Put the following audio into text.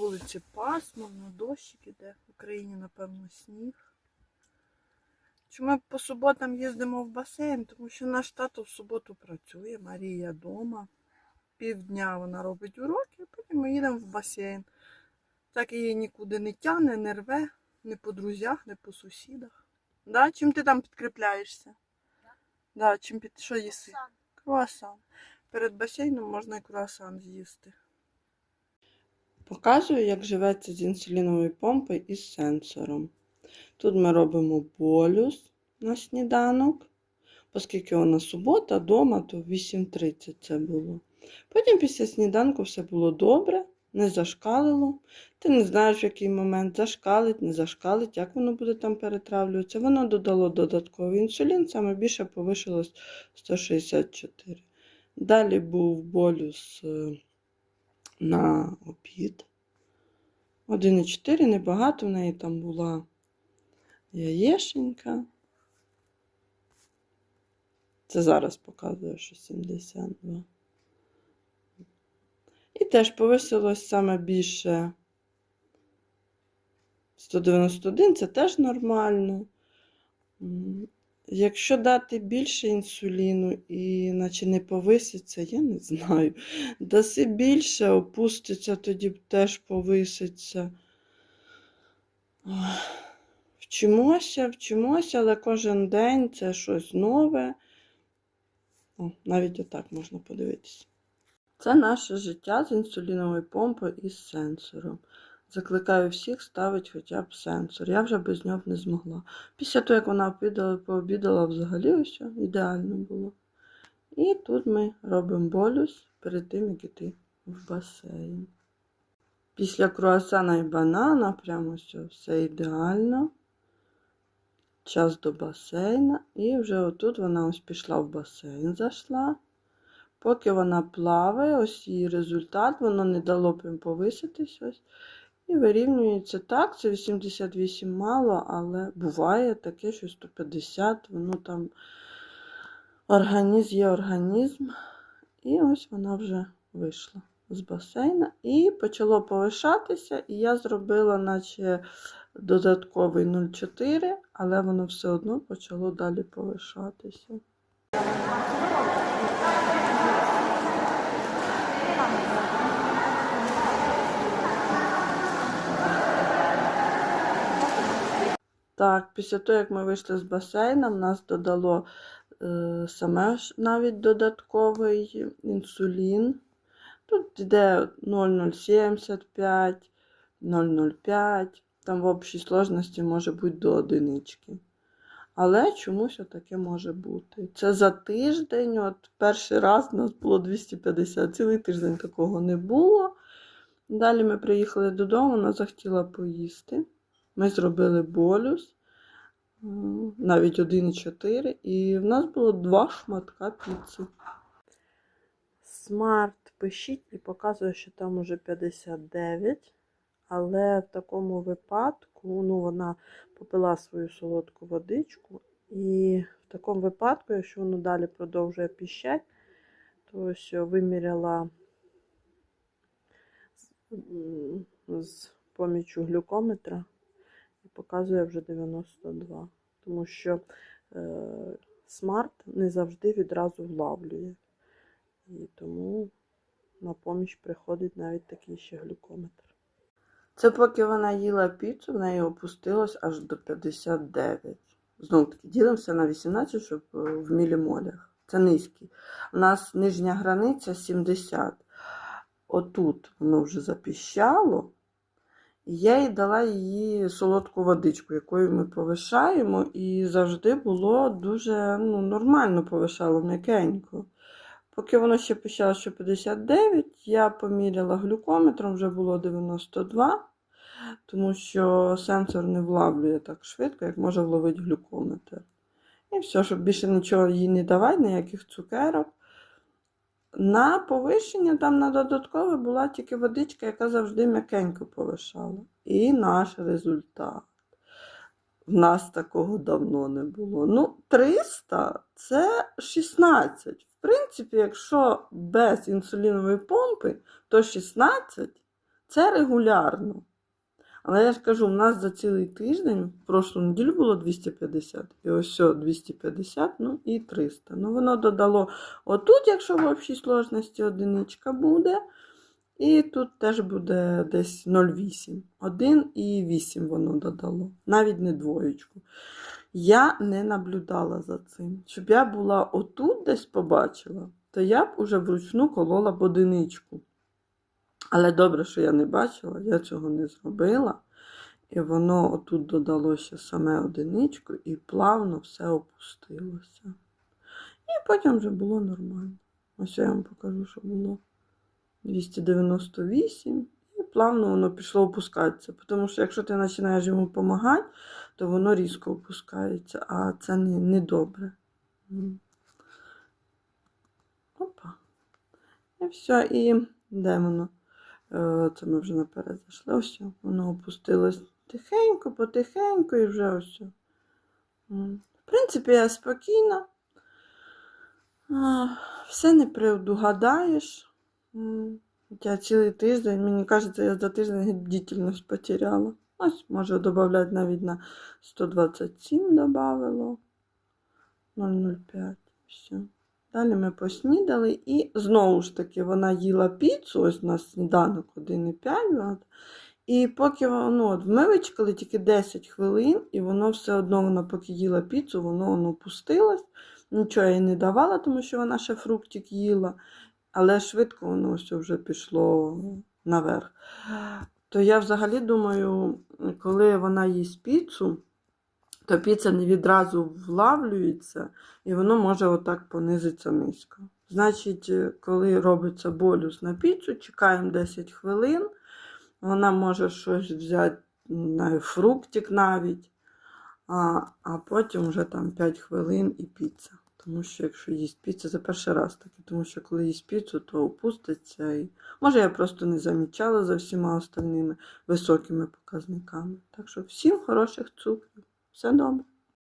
вулиці пасмурно, дощик іде. В Україні, напевно, сніг. Чи ми по суботам їздимо в басейн, тому що наш тато в суботу працює, Марія вдома. Півдня вона робить уроки, а потім ми їдемо в басейн. Так її нікуди не тягне, не рве, ні по друзях, ні по сусідах. Да? Чим ти там підкріпляєшся? Да, чим під що їси? Круасан. Перед басейном можна і круасан з'їсти. Показую, як живеться з інсуліновою помпою і з сенсором. Тут ми робимо болюс на сніданок, оскільки вона субота, вдома, то 8.30 це було. Потім після сніданку все було добре, не зашкалило. Ти не знаєш, в який момент зашкалить, не зашкалить, як воно буде там перетравлюватися. Воно додало додатковий інсулін, саме більше повишилось 164. Далі був болюс е, на обід. 1,4 небагато, в неї там була яєшенька. Це зараз показує, що 72. І теж повисилось саме більше 191, це теж нормально. Якщо дати більше інсуліну і наче не повиситься, я не знаю. Даси більше, опуститься, тоді теж повиситься. Вчимося, вчимося, але кожен день це щось нове. О, навіть отак можна подивитися. Це наше життя з інсуліновою помпою і з сенсором. Закликаю всіх ставити хоча б сенсор. Я вже без нього не змогла. Після того, як вона обідала, пообідала, взагалі ось ідеально було. І тут ми робимо болюс перед тим, як іти в басейн. Після круасана і банана прямо все, все ідеально. Час до басейна. І вже отут вона ось пішла в басейн, зайшла. Поки вона плаває, ось її результат, воно не дало б їм повиситись ось. І вирівнюється так, це 88 мало, але буває таке, що 150, воно там організм є організм. І ось вона вже вийшла з басейна і почало повишатися, і я зробила, наче додатковий 0,4, але воно все одно почало далі повишатися. Так, після того, як ми вийшли з басейна, в нас додало е, саме навіть додатковий інсулін. Тут йде 0,075, 0,05, там в общій сложності може бути до одинички. Але чомусь таке може бути. Це за тиждень, от перший раз у нас було 250, цілий тиждень такого не було. Далі ми приїхали додому, вона захотіла поїсти. Ми зробили болюс, навіть 1,4, і в нас було два шматка піци. Смарт пишіть і показує, що там уже 59. Але в такому випадку, ну, вона попила свою солодку водичку. І в такому випадку, якщо воно далі продовжує піщать, то ось виміряла з- поміччю глюкометра показує вже 92. Тому що е, смарт не завжди відразу влавлює. І тому на поміч приходить навіть такий ще глюкометр. Це поки вона їла піцу, в неї опустилось аж до 59. Знову таки, ділимося на 18, щоб е, в мілімолях. Це низький. У нас нижня границя 70. Отут воно вже запіщало. Я їй дала її солодку водичку, якою ми повишаємо, і завжди було дуже ну, нормально повишало, м'якенько. Поки воно ще пищало, що 59, я поміряла глюкометром, вже було 92, тому що сенсор не влавлює так швидко, як може вловити глюкометр. І все, щоб більше нічого їй не давати, ніяких цукерок. На повищення, там на додаткове була тільки водичка, яка завжди м'якенько повишала. І наш результат. В нас такого давно не було. Ну, 300 це 16. В принципі, якщо без інсулінової помпи, то 16 Це регулярно. Але я ж кажу, в нас за цілий тиждень, в прошлу неділю було 250, і ось все 250, ну і 300. Ну, воно додало отут, якщо в общій сложності одиничка буде, і тут теж буде десь 0,8. 1 і 8 воно додало, навіть не двоєчку. Я не наблюдала за цим. Щоб я була отут десь побачила, то я б уже вручну колола б одиничку. Але добре, що я не бачила, я цього не зробила. І воно отут додалося саме одиничку, і плавно все опустилося. І потім вже було нормально. Ось я вам покажу, що було 298, і плавно воно пішло опускатися. Тому що якщо ти починаєш йому допомагати, то воно різко опускається, а це не, не добре. Опа. І все, і де воно? Це ми вже наперед зайшли. Ось воно опустилось тихенько, потихеньку і вже ось. В принципі, я спокійна. Все не предугадаєш. М. Я цілий тиждень, мені кажеться, я за тиждень бдительність потеряла. Ось, може, додати навіть на 127 додавало. 0,05. Все. Далі ми поснідали і знову ж таки вона їла піцу, ось на сніданок 1,5. от. І поки воно, от ми тільки 10 хвилин, і воно все одно, вона поки їла піцу, воно, воно опустилось. Нічого я їй не давала, тому що вона ще фруктик їла, але швидко воно все вже пішло наверх. То я взагалі думаю, коли вона їсть піцу, то піца не відразу влавлюється, і воно може отак понизитися низько. Значить, е, коли робиться болюс на піцу, чекаємо 10 хвилин, вона може щось взяти, фруктик навіть, а, а потім вже там 5 хвилин і піца. Тому що якщо їсть піцу, це перший раз таке, тому що коли їсть піцу, то опуститься. І... Може, я просто не замічала за всіма остальними високими показниками. Так що всім хороших цукрів. Все добре.